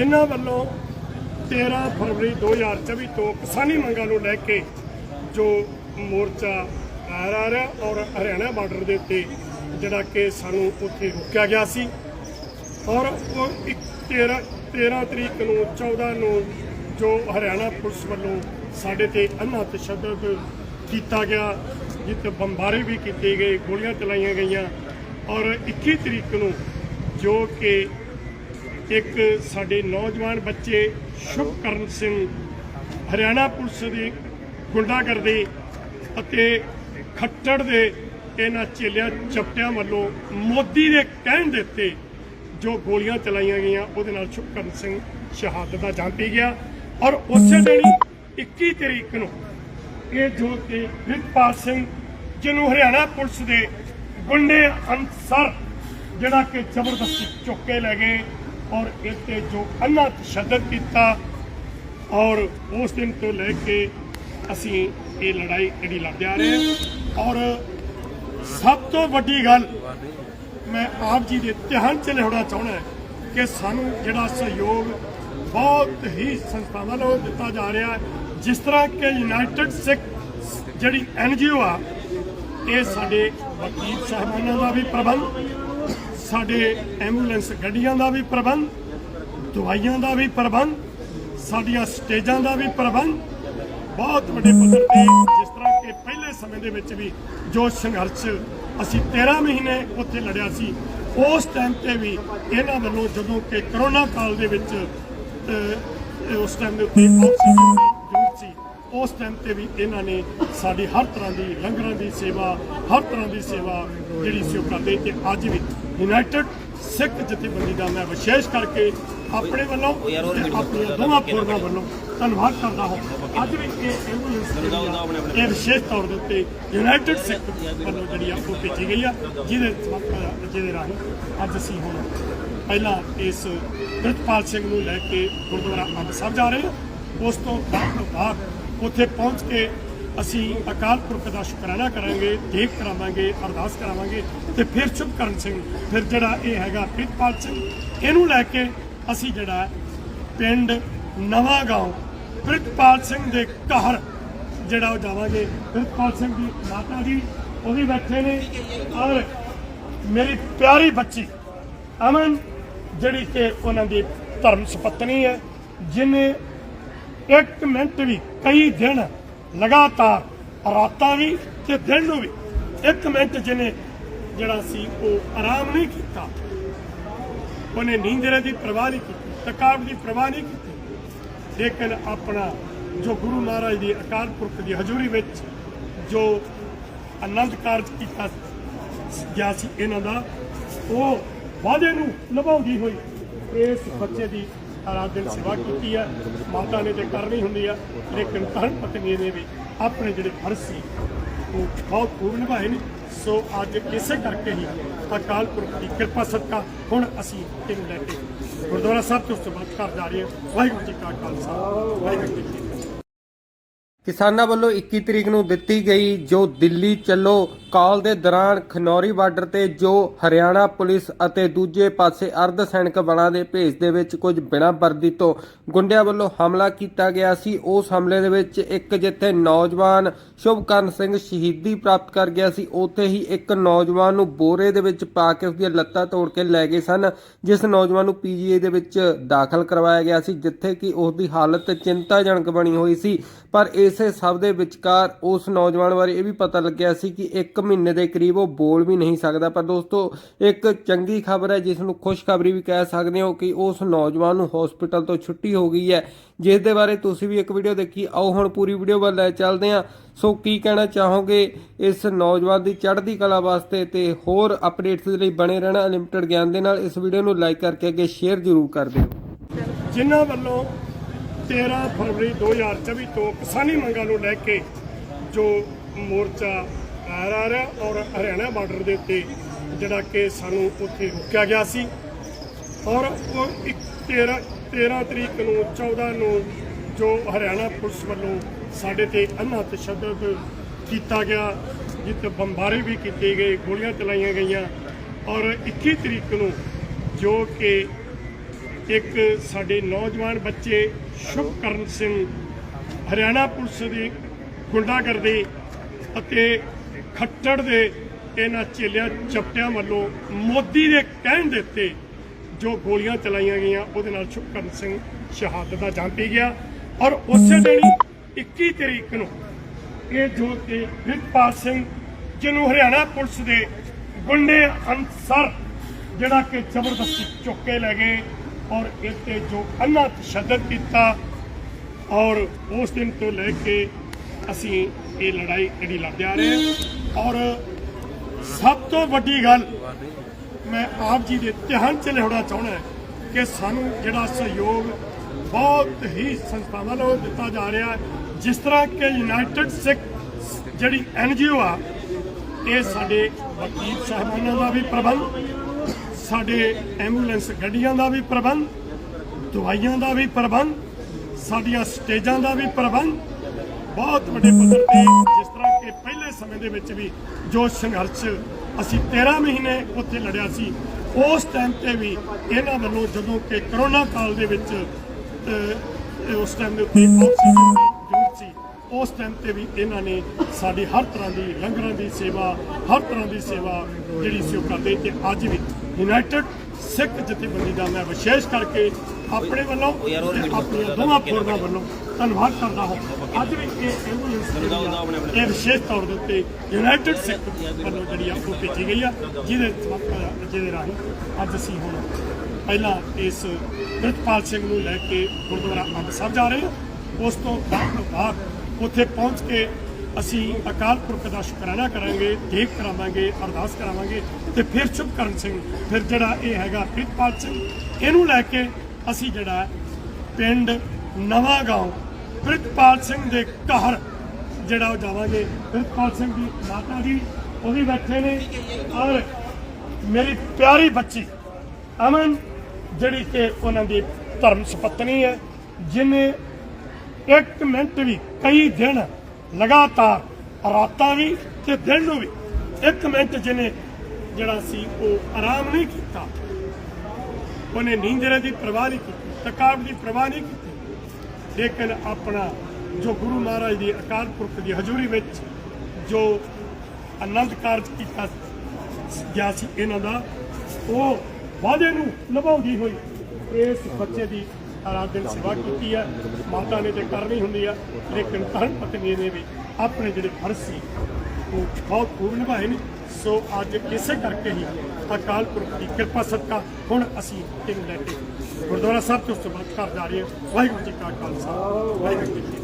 ਜਿਨ੍ਹਾਂ ਵੱਲੋਂ 13 ਫਰਵਰੀ 2024 ਤੋਂ ਕਿਸਾਨੀ ਮੰਗਾਂ ਨੂੰ ਲੈ ਕੇ ਜੋ ਮੋਰਚਾ ਆ ਰਿਹਾ ਔਰ ਹਰਿਆਣਾ ਬਾਰਡਰ ਦੇ ਉੱਤੇ ਜਿਹੜਾ ਕਿ ਸਾਨੂੰ ਉੱਥੇ ਰੋਕਿਆ ਗਿਆ ਸੀ ਔਰ ਉਹ ਇੱਕ 13 13 ਤਰੀਕ ਨੂੰ 14 ਨੂੰ ਜੋ ਹਰਿਆਣਾ ਪੁਲਿਸ ਵੱਲੋਂ ਸਾਡੇ ਤੇ ਅੰਨਾ ਤਸ਼ੱਦਦ ਕੀਤਾ ਗਿਆ, ਜਿੱਥੇ ਬੰਬਾਰੇ ਵੀ ਕੀਤੇ ਗਏ, ਗੋਲੀਆਂ ਚਲਾਈਆਂ ਗਈਆਂ ਔਰ 21 ਤਰੀਕ ਨੂੰ ਜੋ ਕਿ ਇੱਕ ਸਾਡੇ ਨੌਜਵਾਨ ਬੱਚੇ ਸ਼ੁਭਕਰਨ ਸਿੰਘ, ਹਰਿਆਣਾ ਪੁਲਿਸ ਦੀ ਗੁੰਡਾਗਰਦੀ ਅਤੇ ਖੱਟੜ ਦੇ ਇਹਨਾਂ ਚੇਲਿਆਂ ਚਪਟਿਆਂ ਵੱਲੋਂ ਮੋਦੀ ਦੇ ਕਹਿਣ ਦੇ ਉੱਤੇ ਜੋ ਗੋਲੀਆਂ ਚਲਾਈਆਂ ਗਈਆਂ, ਉਹਦੇ ਨਾਲ ਸ਼ੁਭਕਰਨ ਸਿੰਘ ਸ਼ਹਾਦਤ ਦਾ ਜਾਮ ਪੀ ਗਿਆ ਔਰ ਉਸੇ ਦਿਨ ਹੀ 21 ਤਰੀਕ ਨੂੰ ਇਹ ਜੋ ਕਿ ਪ੍ਰਿਤਪਾਲ ਸਿੰਘ, ਜਿਹਨੂੰ ਹਰਿਆਣਾ ਪੁਲਿਸ ਦੇ ਗੁੰਡੇ ਅਨਸਰ, ਜਿਹੜਾ ਕਿ ਜ਼ਬਰਦਸਤੀ ਚੁੱਕ ਕੇ ਲੈ ਗਏ ਔਰ ਇਹ ਤੇ ਜੋ ਅੰਨਾ ਤਸ਼ੱਦਦ ਕੀਤਾ ਔਰ ਉਸ ਦਿਨ ਤੋਂ ਲੈ ਕੇ ਅਸੀਂ ਇਹ ਲੜਾਈ ਜਿਹੜੀ ਲੜਦੇ ਆ ਰਹੇ ਹਾਂ। ਔਰ ਸਭ ਤੋਂ ਵੱਡੀ ਗੱਲ ਮੈਂ ਆਪ ਜੀ ਦੇ ਧਿਆਨ ਚ ਲਿਆਉਣਾ ਚਾਹੁੰਦਾ ਕਿ ਸਾਨੂੰ ਜਿਹੜਾ ਸਹਿਯੋਗ ਬਹੁਤ ਹੀ ਸੰਸਥਾਵਾਂ ਵੱਲੋਂ ਦਿੱਤਾ ਜਾ ਰਿਹਾ ਜਿਸ ਤਰ੍ਹਾਂ ਕਿ ਯੂਨਾਈਟਿਡ ਸਿੱਖ ਜਿਹੜੀ ਐਨਜੀਓ ਆ, ਇਹ ਸਾਡੇ ਵਕੀਲ ਸਾਹਿਬਾਨਾਂ ਦਾ ਵੀ ਪ੍ਰਬੰਧ ਸਾਡੇ ਐਂਬੂਲੈਂਸ ਗੱਡੀਆਂ ਦਾ ਵੀ ਪ੍ਰਬੰਧ, ਦਵਾਈਆਂ ਦਾ ਵੀ ਪ੍ਰਬੰਧ, ਸਾਡੀਆਂ ਸਟੇਜਾਂ ਦਾ ਵੀ ਪ੍ਰਬੰਧ। ਬਹੁਤ ਵੱਡੇ ਪੱਧਰ ਤੇ ਜਿਸ ਤਰ੍ਹਾਂ ਕਿ ਪਹਿਲੇ ਸਮੇਂ ਦੇ ਵਿੱਚ ਵੀ ਜੋ ਸੰਘਰਸ਼ ਅਸੀਂ 13 ਮਹੀਨੇ ਉੱਥੇ ਲੜਿਆ ਸੀ, ਉਸ ਟਾਈਮ ਤੇ ਵੀ ਇਹਨਾਂ ਵੱਲੋਂ ਜਦੋਂ ਕਿ ਕਰੋਨਾ ਕਾਲ ਦੇ ਵਿੱਚ ਉਸ ਟਾਈਮ ਦੇ ਉੱਤੇ ਆਕਸੀਜਨ ਦੀ ਜ਼ਰੂਰਤ ਸੀ, ਉਸ ਟਾਈਮ ਤੇ ਵੀ ਇਹਨਾਂ ਨੇ ਸਾਡੀ ਹਰ ਤਰ੍ਹਾਂ ਦੀ ਲੰਗਰਾਂ ਦੀ ਸੇਵਾ, ਹਰ ਤਰ੍ਹਾਂ ਦੀ ਸੇਵਾ ਜਿਹੜੀ ਸੀ ਉਹ ਕਰਦੇ ਤੇ ਅੱਜ ਵੀ ਯੂਨਾਈਟਿਡ ਸਿੱਖ ਜਥੇਬੰਦੀ ਦਾ ਮੈਂ ਵਿਸ਼ੇਸ਼ ਕਰਕੇ ਆਪਣੇ ਵੱਲੋਂ ਤੇ ਆਪਣੀਆਂ ਦੋਵਾਂ ਫੋਰਮਾਂ ਵੱਲੋਂ ਧੰਨਵਾਦ ਕਰਦਾ ਹਾਂ। ਅੱਜ ਵੀ ਇਹ ਐਂਬੂਲੈਂਸ ਇਹ ਵਿਸ਼ੇਸ਼ ਤੌਰ ਦੇ ਉੱਤੇ ਯੂਨਾਈਟਿਡ ਸਿੱਖ ਵੱਲੋਂ ਜਿਹੜੀ ਆ ਉਹ ਭੇਜੀ ਗਈ ਆ ਜਿਹਦੇ ਜਿਹਦੇ ਰਾਹੀਂ ਅੱਜ ਅਸੀਂ ਹੁਣ ਪਹਿਲਾਂ ਇਸ ਪ੍ਰਿਤਪਾਲ ਸਿੰਘ ਨੂੰ ਲੈ ਕੇ ਗੁਰਦੁਆਰਾ ਅੰਬ ਸਾਹਿਬ ਜਾ ਰਹੇ ਹਾਂ। ਉਸ ਤੋਂ ਬਾਅਦ ਤੋਂ ਬਾਅਦ ਉੱਥੇ ਪਹੁੰਚ ਕੇ ਅਸੀਂ ਅਕਾਲ ਪੁਰਖ ਦਾ ਸ਼ੁਕਰਾਨਾ ਕਰਾਂਗੇ ਦੇਖ ਕਰਾਵਾਂਗੇ, ਅਰਦਾਸ ਕਰਾਵਾਂਗੇ ਤੇ ਫਿਰ ਸ਼ੁਭਕਰਨ ਸਿੰਘ, ਫਿਰ ਜਿਹੜਾ ਇਹ ਹੈਗਾ ਪ੍ਰਿਤਪਾਲ ਸਿੰਘ, ਇਹਨੂੰ ਲੈ ਕੇ ਅਸੀਂ ਜਿਹੜਾ ਪਿੰਡ ਨਵਾਂ ਗਾਉਂ, ਪ੍ਰਿਤਪਾਲ ਸਿੰਘ ਦੇ ਘਰ ਜਿਹੜਾ ਉਹ ਜਾਵਾਂਗੇ। ਪ੍ਰਿਤਪਾਲ ਸਿੰਘ ਦੀ ਮਾਤਾ ਜੀ, ਉਹ ਵੀ ਬੈਠੇ ਨੇ ਔਰ ਮੇਰੀ ਪਿਆਰੀ ਬੱਚੀ ਅਮਨ, ਜਿਹੜੀ ਕਿ ਉਹਨਾਂ ਦੀ ਧਰਮ ਸੁਪਤਨੀ ਹੈ, ਜਿਨੇ ਇੱਕ ਮਿੰਟ ਵੀ ਕਈ ਦਿਨ ਲਗਾਤਾਰ ਰਾਤਾਂ ਵੀ ਤੇ ਦਿਨ ਨੂੰ ਵੀ। ਇੱਕ ਮਿੰਟ ਜਿਹਨੇ ਜਿਹੜਾ ਸੀ ਉਹ ਆਰਾਮ ਨਹੀਂ ਕੀਤਾ। ਉਹਨੇ ਨੀਂਦਰੇ ਦੀ ਪਰਵਾਹ ਨਹੀਂ ਕੀਤੀ, ਥਕਾਵਟ ਦੀ ਪਰਵਾਹ ਨਹੀਂ ਕੀਤੀ। ਲੇਕਿਨ ਆਪਣਾ ਜੋ ਗੁਰੂ ਮਹਾਰਾਜ ਦੀ ਅਕਾਲ ਪੁਰਖ ਦੀ ਹਜ਼ੂਰੀ ਵਿੱਚ ਜੋ ਆਨੰਦ ਕਾਰਜ ਕੀਤਾ ਗਿਆ ਸੀ ਇਹਨਾਂ ਦਾ, ਉਹ ਵਾਅਦੇ ਨੂੰ ਨਿਭਾਉਂਦੀ ਹੋਈ ਇਸ ਬੱਚੇ ਦੀ ਰਾਤ ਦਿਨ ਸੇਵਾ ਕੀਤੀ ਹੈ, ਮਾਤਾ ਨੇ ਤੇ ਕਰਨੀ ਹੁੰਦੀ ਆ ਲੇਕਿਨ ਧਰਮ ਪਤਨੀ ਨੇ ਵੀ ਆਪਣੇ ਜਿਹੜੇ ਫਰਜ਼ ਸੀ, ਉਹ ਬਹੁਤ ਖੂਬ ਨਿਭਾਏ ਨੇ। ਸੋ ਅੱਜ ਇਸੇ ਕਰਕੇ ਹੀ ਅਕਾਲ ਪੁਰਖ ਦੀ ਕਿਰਪਾ ਸਦਕਾ ਹੁਣ ਅਸੀਂ ਇਹਨੂੰ ਲੈ ਕੇ ਗੁਰਦੁਆਰਾ ਸਾਹਿਬ ਤੋਂ ਉਸ ਤੋਂ ਬਾਅਦ ਜਾ ਰਹੇ ਹਾਂ ਵਾਹਿਗੁਰੂ ਜੀ ਕਾ ਖਾਲਸਾ, ਵਾਹਿਗੁਰੂ ਜੀ ਕਿਸਾਨਾਂ ਵੱਲੋਂ 21 ਤਰੀਕ ਨੂੰ ਦਿੱਤੀ ਗਈ ਜੋ ਦਿੱਲੀ ਚੱਲੋ ਕਾਲ ਦੇ ਦੌਰਾਨ ਖਨੌਰੀ ਬਾਰਡਰ ਤੇ ਜੋ ਹਰਿਆਣਾ ਪੁਲਿਸ ਅਤੇ ਦੂਜੇ ਪਾਸੇ ਅਰਧ ਸੈਨਿਕ ਬਲਾਂ ਦੇ ਭੇਸ ਦੇ ਵਿੱਚ ਕੁਝ ਬਿਨਾਂ ਵਰਦੀ ਤੋਂ ਗੁੰਡਿਆਂ ਵੱਲੋਂ ਹਮਲਾ ਕੀਤਾ ਗਿਆ ਸੀ, ਉਸ ਹਮਲੇ ਦੇ ਵਿੱਚ ਇੱਕ ਜਿੱਥੇ ਨੌਜਵਾਨ ਸ਼ੁਭਕਰਨ ਸਿੰਘ ਸ਼ਹੀਦੀ ਪ੍ਰਾਪਤ ਕਰ ਗਿਆ ਸੀ, ਉੱਥੇ ਹੀ ਇੱਕ ਨੌਜਵਾਨ ਨੂੰ ਬੋਰੇ ਦੇ ਵਿੱਚ ਪਾ ਕੇ ਉਸਦੀਆਂ ਲੱਤਾਂ ਤੋੜ ਕੇ ਲੈ ਗਏ ਸਨ, ਜਿਸ ਨੌਜਵਾਨ ਨੂੰ ਪੀਜੀਆਈ ਦੇ ਵਿੱਚ ਦਾਖਲ ਕਰਵਾਇਆ ਗਿਆ ਸੀ, ਜਿੱਥੇ ਕਿ ਉਸ ਦੀ ਹਾਲਤ ਚਿੰਤਾਜਨਕ ਬਣੀ ਹੋਈ ਸੀ, ਪਰ ਇਸ ਸਭ ਦੇ ਵਿਚਕਾਰ ਉਸ ਨੌਜਵਾਨ ਬਾਰੇ ਇਹ ਵੀ ਪਤਾ ਲੱਗਿਆ ਸੀ ਕਿ 1 ਮਹੀਨੇ ਦੇ ਕਰੀਬ ਉਹ ਬੋਲ ਵੀ ਨਹੀਂ ਸਕਦਾ। ਪਰ ਦੋਸਤੋ, ਇੱਕ ਚੰਗੀ ਖਬਰ ਹੈ, ਜਿਸ ਨੂੰ ਖੁਸ਼ਖਬਰੀ ਵੀ ਕਹਿ ਸਕਦੇ ਹੋ ਕਿ ਉਸ ਨੌਜਵਾਨ ਨੂੰ ਹਸਪੀਟਲ ਤੋਂ ਛੁੱਟੀ ਹੋ ਗਈ ਹੈ। ਜਿਸ ਦੇ ਬਾਰੇ ਤੁਸੀਂ ਵੀ ਇੱਕ ਵੀਡੀਓ ਦੇਖੀ। ਆਓ ਹੁਣ ਪੂਰੀ ਵੀਡੀਓ ਵੱਲ ਲੈ ਚੱਲਦੇ ਹਾਂ। ਸੋ ਕੀ ਕਹਿਣਾ ਚਾਹੋਗੇ ਇਸ ਨੌਜਵਾਨ ਦੀ ਚੜ੍ਹਦੀ ਕਲਾ ਵਾਸਤੇ ਤੇ ਹੋਰ ਅਪਡੇਟਸ ਦੇ ਲਈ ਬਣੇ ਰਹਿਣਾ ਅਨਲਿਮਟਿਡ ਗਿਆਨ ਦੇ ਨਾਲ ਇਸ ਵੀਡੀਓ ਨੂੰ ਲਾਈਕ ਕਰਕੇ ਅੱਗੇ ਸ਼ੇਅਰ ਜ਼ਰੂਰ ਕਰ ਦਿਓ। ਜਿਨ੍ਹਾਂ ਵੱਲੋਂ 13 ਫਰਵਰੀ 2024 ਤੋਂ ਕਿਸਾਨੀ ਮੰਗਾਂ ਨੂੰ ਲੈ ਕੇ ਜੋ ਮੋਰਚਾ ਆ ਰਿਹਾ ਔਰ ਹਰਿਆਣਾ ਬਾਰਡਰ ਦੇ ਉੱਤੇ ਜਿਹੜਾ ਕਿ ਸਾਨੂੰ ਉੱਥੇ ਰੋਕਿਆ ਗਿਆ ਸੀ। ਔਰ ਉਹ ਇੱਕ 13 13 ਤਰੀਕ ਨੂੰ 14 ਨੂੰ ਜੋ ਹਰਿਆਣਾ ਪੁਲਿਸ ਵੱਲੋਂ ਸਾਡੇ ਤੇ ਅੰਨਾ ਤਸ਼ੱਦਦ ਕੀਤਾ ਗਿਆ, ਜਿੱਥੇ ਬੰਬਾਰੇ ਵੀ ਕੀਤੀ ਗਈ ਗੋਲੀਆਂ ਚਲਾਈਆਂ ਗਈਆਂ। ਔਰ 21 ਤਰੀਕ ਨੂੰ ਜੋ ਕਿ ਇੱਕ ਸਾਡੇ ਨੌਜਵਾਨ ਬੱਚੇ ਸ਼ੁਭਕਰਨ ਸਿੰਘ ਹਰਿਆਣਾ ਪੁਲਿਸ ਦੀ ਗੁੰਡਾਗਰਦੀ ਅਤੇ ਖੱਟੜ ਦੇ ਇਹਨਾਂ ਚੇਲਿਆਂ ਚਪਟਿਆਂ ਵੱਲੋਂ ਮੋਦੀ ਦੇ ਕਹਿਣ ਦੇ ਉੱਤੇ ਜੋ ਗੋਲੀਆਂ ਚਲਾਈਆਂ ਗਈਆਂ, ਉਹਦੇ ਨਾਲ ਸ਼ੁਭਕਰਨ ਸਿੰਘ ਸ਼ਹਾਦਤ ਦਾ ਜਾਮ ਪੀ ਗਿਆ। ਔਰ ਉਸੇ ਦਿਨ ਹੀ 21 ਤਰੀਕ ਨੂੰ ਇਹ ਜੋ ਕਿ ਪ੍ਰਿਤਪਾਲ ਸਿੰਘ, ਜਿਹਨੂੰ ਹਰਿਆਣਾ ਪੁਲਿਸ ਦੇ ਗੁੰਡੇ ਅਨਸਰ ਜਿਹੜਾ ਕਿ ਜ਼ਬਰਦਸਤੀ ਚੁੱਕੇ ਲੈ ਗਏ ਔਰ ਇਹ ਤੇ ਜੋ ਅੰਨਾ ਤਸ਼ੱਦਦ ਕੀਤਾ ਔਰ ਉਸ ਦਿਨ ਤੋਂ ਲੈ ਕੇ ਅਸੀਂ ਇਹ ਲੜਾਈ ਜਿਹੜੀ ਲੜਦੇ ਆ ਰਹੇ ਹਾਂ। ਔਰ ਸਭ ਤੋਂ ਵੱਡੀ ਗੱਲ ਮੈਂ ਆਪ ਜੀ ਦੇ ਧਿਆਨ ਚ ਲਿਆਉਣਾ ਚਾਹੁੰਦਾ ਕਿ ਸਾਨੂੰ ਜਿਹੜਾ ਸਹਿਯੋਗ ਬਹੁਤ ਹੀ ਸੰਸਥਾਵਾਂ ਵੱਲੋਂ ਦਿੱਤਾ ਜਾ ਰਿਹਾ ਜਿਸ ਤਰ੍ਹਾਂ ਕਿ ਯੂਨਾਈਟਿਡ ਸਿੱਖ ਜਿਹੜੀ ਐਨਜੀਓ ਆ, ਇਹ ਸਾਡੇ ਵਕੀਲ ਸਾਹਿਬਾਨਾਂ ਦਾ ਵੀ ਪ੍ਰਬੰਧ ਸਾਡੇ ਐਂਬੂਲੈਂਸ ਗੱਡੀਆਂ ਦਾ ਵੀ ਪ੍ਰਬੰਧ, ਦਵਾਈਆਂ ਦਾ ਵੀ ਪ੍ਰਬੰਧ, ਸਾਡੀਆਂ ਸਟੇਜਾਂ ਦਾ ਵੀ ਪ੍ਰਬੰਧ, ਬਹੁਤ ਵੱਡੇ ਪੱਧਰ ਤੇ ਜਿਸ ਤਰ੍ਹਾਂ ਕਿ ਪਹਿਲੇ ਸਮੇਂ ਦੇ ਵਿੱਚ ਵੀ ਜੋ ਸੰਘਰਸ਼ ਅਸੀਂ 13 ਮਹੀਨੇ ਉੱਥੇ ਲੜਿਆ ਸੀ, ਉਸ ਟਾਈਮ ਤੇ ਵੀ ਇਹਨਾਂ ਵੱਲੋਂ ਜਦੋਂ ਕਿ ਕਰੋਨਾ ਕਾਲ ਦੇ ਵਿੱਚ ਉਸ ਟਾਈਮ ਦੇ ਉੱਤੇ ਆਕਸੀਜਨ ਦੀ ਜ਼ਰੂਰਤ ਸੀ, ਉਸ ਟਾਈਮ ਤੇ ਵੀ ਇਹਨਾਂ ਨੇ ਸਾਡੀ ਹਰ ਤਰ੍ਹਾਂ ਦੀ ਲੰਗਰਾਂ ਦੀ ਸੇਵਾ, ਹਰ ਤਰ੍ਹਾਂ ਦੀ ਸੇਵਾ ਜਿਹੜੀ ਸੀ ਉਹ ਕਰਦੇ ਤੇ ਅੱਜ ਵੀ ਯੂਨਾਈਟਿਡ ਸਿੱਖ ਜਥੇਬੰਦੀ ਦਾ ਮੈਂ ਵਿਸ਼ੇਸ਼ ਕਰਕੇ ਆਪਣੇ ਵੱਲੋਂ ਤੇ ਆਪਣੀਆਂ ਦੋਵਾਂ ਫੋਰਮਾਂ ਵੱਲੋਂ ਧੰਨਵਾਦ ਕਰਦਾ ਹਾਂ। ਅੱਜ ਵੀ ਇਹ ਐਂਬੂਲੈਂਸ ਇਹ ਵਿਸ਼ੇਸ਼ ਤੌਰ ਦੇ ਉੱਤੇ ਯੂਨਾਈਟਿਡ ਸਿੱਖ ਵੱਲੋਂ ਜਿਹੜੀ ਆ ਉਹ ਭੇਜੀ ਗਈ ਆ ਜਿਹਦੇ ਜਿਹਦੇ ਰਾਹੀਂ ਅੱਜ ਅਸੀਂ ਹੁਣ ਪਹਿਲਾਂ ਇਸ ਪ੍ਰਿਤਪਾਲ ਸਿੰਘ ਨੂੰ ਲੈ ਕੇ ਗੁਰਦੁਆਰਾ ਅੰਮ੍ਰਿਤਸਰ ਜਾ ਰਹੇ ਹਾਂ। ਉਸ ਤੋਂ ਬਾਅਦ ਉੱਥੇ ਪਹੁੰਚ ਕੇ ਅਸੀਂ ਅਕਾਲ ਪੁਰਖ ਦਾ ਸ਼ੁਕਰਾਨਾ ਕਰਾਂਗੇ ਦੇਖ ਕਰਾਵਾਂਗੇ, ਅਰਦਾਸ ਕਰਾਵਾਂਗੇ ਤੇ ਫਿਰ ਸ਼ੁਭਕਰਨ ਸਿੰਘ, ਫਿਰ ਜਿਹੜਾ ਇਹ ਹੈਗਾ ਪ੍ਰਿਤਪਾਲ ਸਿੰਘ, ਇਹਨੂੰ ਲੈ ਕੇ ਅਸੀਂ ਜਿਹੜਾ ਪਿੰਡ ਨਵਾਂ ਗਾਉਂ, ਪ੍ਰਿਤਪਾਲ ਸਿੰਘ ਦੇ ਘਰ ਜਿਹੜਾ ਉਹ ਜਾਵਾਂਗੇ। ਪ੍ਰਿਤਪਾਲ ਸਿੰਘ ਦੀ ਮਾਤਾ ਜੀ, ਉਹ ਵੀ ਬੈਠੇ ਨੇ ਔਰ ਮੇਰੀ ਪਿਆਰੀ ਬੱਚੀ ਅਮਨ, ਜਿਹੜੀ ਕਿ ਉਹਨਾਂ ਦੀ ਧਰਮ ਸੁਪਤਨੀ ਹੈ, ਜਿਨੇ ਇੱਕ ਮਿੰਟ ਵੀ ਕਈ ਦਿਨ ਲਗਾਤਾਰ ਰਾਤਾਂ ਵੀ ਤੇ ਦਿਨ ਨੂੰ ਵੀ। ਇੱਕ ਮਿੰਟ ਜਿਹਨੇ ਜਿਹੜਾ ਸੀ ਉਹ ਆਰਾਮ ਨਹੀਂ ਕੀਤਾ, ਉਹਨੇ ਨੀਂਦਰੇ ਦੀ ਪ੍ਰਵਾਹ ਨਹੀਂ ਕੀਤੀ, ਥਕਾਵਟ ਦੀ ਪ੍ਰਵਾਹ ਨਹੀਂ ਕੀਤੀ। ਲੇਕਿਨ ਆਪਣਾ ਜੋ ਗੁਰੂ ਮਹਾਰਾਜ ਦੀ ਅਕਾਲ ਪੁਰਖ ਦੀ ਹਜ਼ੂਰੀ ਵਿੱਚ ਜੋ ਆਨੰਦ ਕਾਰਜ ਕੀਤਾ ਗਿਆ ਸੀ ਇਹਨਾਂ ਦਾ, ਉਹ ਵਾਅਦੇ ਨੂੰ ਨਿਭਾਉਂਦੀ ਹੋਈ ਇਸ ਬੱਚੇ ਦੀ ਰਾਤ ਦਿਨ ਸੇਵਾ ਕੀਤੀ ਹੈ ਮਾਤਾ ਨੇ ਤੇ ਕਰਨੀ ਹੁੰਦੀ ਆ, ਲੇਕਿਨ ਧਰਮ ਪਤਨੀ ਨੇ ਵੀ ਆਪਣੇ ਜਿਹੜੇ ਫਰਜ਼ ਸੀ, ਉਹ ਬਹੁਤ ਖੂਬ ਨਿਭਾਏ ਨੇ। ਸੋ ਅੱਜ ਇਸੇ ਕਰਕੇ ਹੀ ਅਕਾਲ ਪੁਰਖ ਦੀ ਕਿਰਪਾ ਸਦਕਾ ਹੁਣ ਅਸੀਂ ਇਹਨੂੰ ਲੈ ਕੇ ਗੁਰਦੁਆਰਾ ਸਾਹਿਬ ਤੋਂ ਉਸ ਤੋਂ ਬਾਅਦ ਘਰ ਜਾ ਰਹੇ ਹਾਂ। ਵਾਹਿਗੁਰੂ ਜੀ ਕਾ ਖਾਲਸਾ, ਵਾਹਿਗੁਰੂ ਜੀ